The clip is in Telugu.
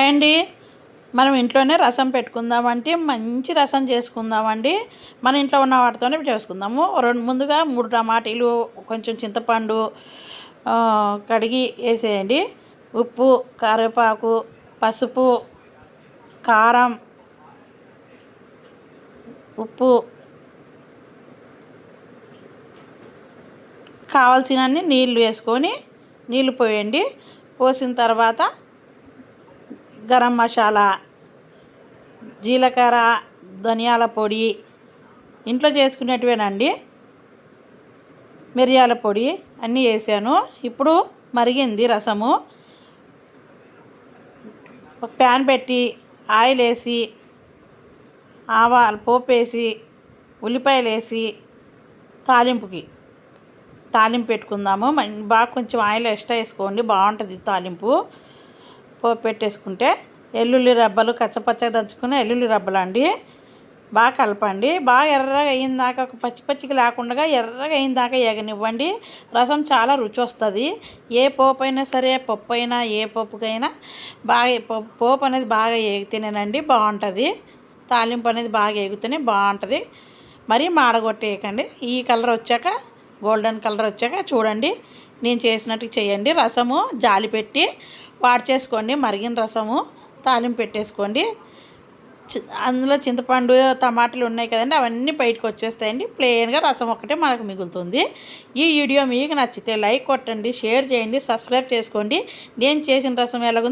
హాయ్ అండి మనం ఇంట్లోనే రసం పెట్టుకుందామంటే మంచి రసం చేసుకుందామండి. మన ఇంట్లో ఉన్న వాటితోనే చేసుకుందాము. రెండు ముందుగా మూడు టమాటీలు కొంచెం చింతపండు కడిగి వేసేయండి. ఉప్పు కరివేపాకు పసుపు కారం ఉప్పు కావాల్సినన్ని నీళ్ళు వేసుకొని నీళ్ళు పోయండి. పోసిన తర్వాత గరం మసాలా జీలకర్ర ధనియాల పొడి ఇంట్లో చేసుకునేటివేనండి. మిరియాల పొడి అన్నీ వేసాను. ఇప్పుడు మరిగింది రసము. ఒక ప్యాన్ పెట్టి ఆయిల్ వేసి ఆవాలు పోపు వేసి ఉల్లిపాయలు వేసి తాలింపుకి తాలింపు పెట్టుకుందాము. బాగా కొంచెం ఆయిల్ ఎక్స్ట్రా వేసుకోండి బాగుంటుంది తాలింపు. పోపు పెట్టేసుకుంటే ఎల్లుల్లి రబ్బలు కచ్చపచ్చగా దంచుకుని ఎల్లుల్లి రబ్బలు అండి బాగా కలపండి. బాగా ఎర్రగా అయిన దాకా ఒక పచ్చి పచ్చికి లేకుండా ఎర్రగా అయిన దాకా ఎగనివ్వండి. రసం చాలా రుచి వస్తుంది. ఏ పోపు అయినా సరే పప్పు అయినా ఏ పప్పుకైనా బాగా పోపు అనేది బాగా ఎగితేనేనండి బాగుంటుంది. తాలింపు అనేది బాగా ఎగితేనే బాగుంటుంది. మరీ మాడగొట్టేయకండి. ఈ కలర్ వచ్చాక గోల్డెన్ కలర్ వచ్చాక చూడండి. నేను చేసినట్టు చేయండి. రసము జాలి పెట్టి వాడి చేసుకోండి మరిగిన రసము తాలింపు పెట్టేసుకోండి. అందులో చింతపండు టమాటాలు ఉన్నాయి కదండి అవన్నీ బయటకు వచ్చేస్తాయండి. ప్లెయిన్గా రసం ఒక్కటే మనకు మిగులుతుంది. ఈ వీడియో మీకు నచ్చితే లైక్ కొట్టండి షేర్ చేయండి సబ్స్క్రైబ్ చేసుకోండి. నేను చేసిన రసం ఎలాగుందో